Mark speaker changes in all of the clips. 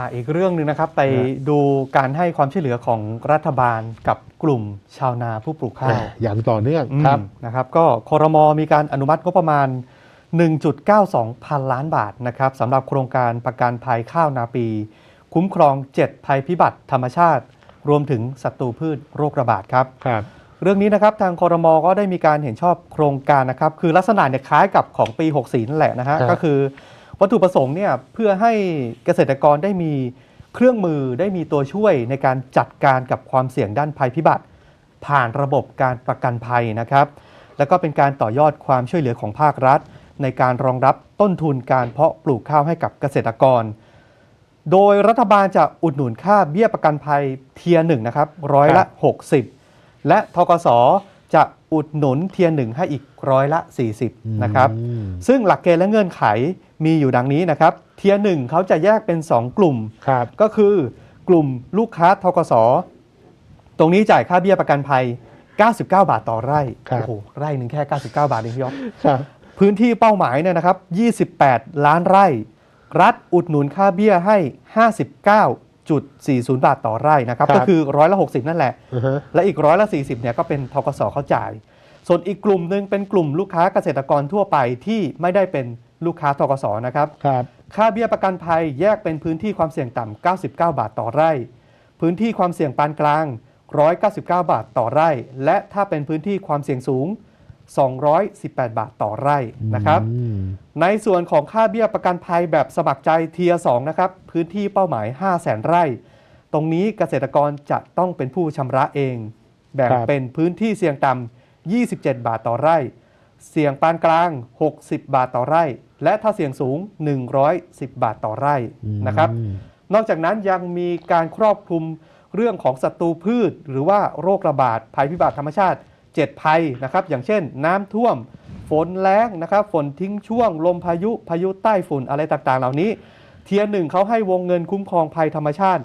Speaker 1: อ่าอีกเรื่องหนึ่งนะครับไป
Speaker 2: ฮะ
Speaker 1: ดูการให้ความช่วยเหลือของรัฐบาลกับกลุ่มชาวนาผู้ปลูกข้าว
Speaker 2: อย่างต่อเนื่อง
Speaker 1: อืม
Speaker 2: ครับ
Speaker 1: นะครับก็คอรมอมีการอนุมัติงบประมาณ 1.92 พันล้านบาทนะครับสำหรับโครงการประกันภัยข้าวนาปี คุ้มครอง 7 ภัยพิบัติธรรมชาติ รวมถึงศัตรูพืชโรคระบาดครับ
Speaker 2: ครับ
Speaker 1: เรื่องนี้นะครับทางคอรมอก็ได้มีการเห็นชอบโครงการนะครับคือลักษณะเนี่ยคล้ายกับของปี 64นั่นแหละนะฮะ
Speaker 2: ครับ
Speaker 1: ก็คือ วัตถุประสงค์เนี่ยเพื่อให้เกษตรกรได้มีเครื่องมือได้มีตัวช่วยในการจัดการกับความเสี่ยงด้านภัยพิบัติ ผ่านระบบการประกันภัยนะครับ แล้วก็เป็นการต่อยอดความช่วยเหลือของภาครัฐ ในการรองรับต้นทุนการเพาะปลูกข้าวให้กับเกษตรกร โดยรัฐบาลจะอุดหนุนค่าเบี้ยประกันภัยเทียร์หนึ่งนะครับร้อยละ 60 และทกสจะอุดหนุนเทียร์หนึ่งให้อีกร้อยละ 40นะครับ
Speaker 2: อืม
Speaker 1: ซึ่งหลักเกณฑ์และเงื่อนไข มีอยู่ดังนี้นะครับ เทียร์หนึ่งเขาจะแยกเป็น 2 กลุ่ม
Speaker 2: ครับ
Speaker 1: ก็คือกลุ่มลูกค้าทกส ตรงนี้จ่ายค่าเบี้ยประกันภัย 99 บาทต่อไร่
Speaker 2: ครับ
Speaker 1: โอ้โห ไร่หนึ่งแค่ 99 บาทเองพี่ยศ
Speaker 2: ครับ
Speaker 1: พื้นที่เป้าหมายเนี่ยนะครับ 28 ล้านไร่ รัฐอุดหนุนค่าเบี้ยให้ 59.40 บาทต่อไร่นะครับ
Speaker 2: ครับ
Speaker 1: ก็คือร้อยละ 60 นั่นแหละ
Speaker 2: อือฮะ
Speaker 1: และอีกร้อยละ 40เนี่ยก็เป็นทกสเขาจ่าย ส่วนอีกกลุ่มหนึ่งเป็นกลุ่มลูกค้าเกษตรกรทั่วไปที่ไม่ได้เป็น ลูกค้าทกสนะครับ
Speaker 2: ครับ
Speaker 1: ค่าเบี้ยประกันภัยแยกเป็นพื้นที่ความเสี่ยงต่ำ 99 บาทต่อไร่ พื้นที่ความเสี่ยงปานกลาง 199 บาทต่อไร่ และถ้าเป็นพื้นที่ความเสี่ยงสูง 218 บาทต่อไร่นะครับ
Speaker 2: อืม
Speaker 1: ในส่วนของค่าเบี้ยประกันภัยแบบสมัครใจเทียสองนะครับ พื้นที่เป้าหมาย 5 0 0แสนไร่ ตรงนี้เกษตรกรจะต้องเป็นผู้ชำระเอง แบ่ง
Speaker 2: ครับ
Speaker 1: เป็นพื้นที่เสี่ยงต่ำ 27 บาทต่อไร่ เสี่ยงปานกลาง 60 บาทต่อไร่ และถ้าเสี่ยงสูง 110 บาทต่อไร่นะครับ
Speaker 2: อืม
Speaker 1: นอกจากนั้นยังมีการครอบคลุมเรื่องของศัตรูพืช หรือว่าโรคระบาดภัยพิบัติธรรมชาติ 7 ภัยนะครับ อย่างเช่น น้ำท่วม ฝนแล้งนะครับ ฝนทิ้งช่วง ลมพายุพายุใต้ฝุ่นอะไรต่างๆ เหล่านี้ เทียร์หนึ่งเขาให้วงเงินคุ้มครองภัยธรรมชาติ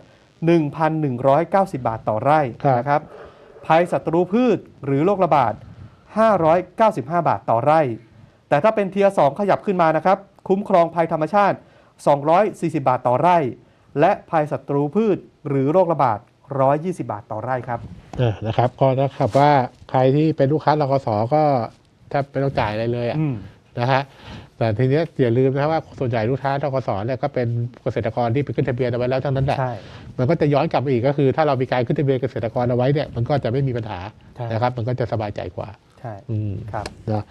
Speaker 1: 1,190 บาทต่อไร่
Speaker 2: ครับ
Speaker 1: นะครับ ภัยศัตรูพืชหรือโรคระบาด 595 บาทต่อไร่ แต่ถ้าเป็นเทียร์2ขยับขึ้นมานะครับ คุ้มครองภัยธรรมชาติ 240 บาทต่อไร่ และภัยศัตรูพืชหรือโรคระบาด 120 บาทต่อไร่ครับ
Speaker 2: อ่านะครับ ก็นะครับว่าใครที่เป็นลูกค้าลกสก็แทบไม่ต้องจ่ายอะไรเลยอะ
Speaker 1: อืม
Speaker 2: นะฮะแต่ทีเนี้ยอย่าลืมนะครับว่าส่วนใหญ่ลูกค้าทกสเนี่ยก็เป็นเกษตรกรที่ไปขึ้นทะเบียนเอาไว้แล้วทั้งนั้นแหละ
Speaker 1: ใช่
Speaker 2: มันก็จะย้อนกลับมาอีกก็คือ ถ้าเรามีการขึ้นทะเบียนเกษตรกรเอาไว้เนี่ยมันก็จะไม่มีปัญหา
Speaker 1: ใช่
Speaker 2: นะครับ มันก็จะสบายใจกว่า
Speaker 1: ใช่
Speaker 2: อืม
Speaker 1: ครับ
Speaker 2: นะ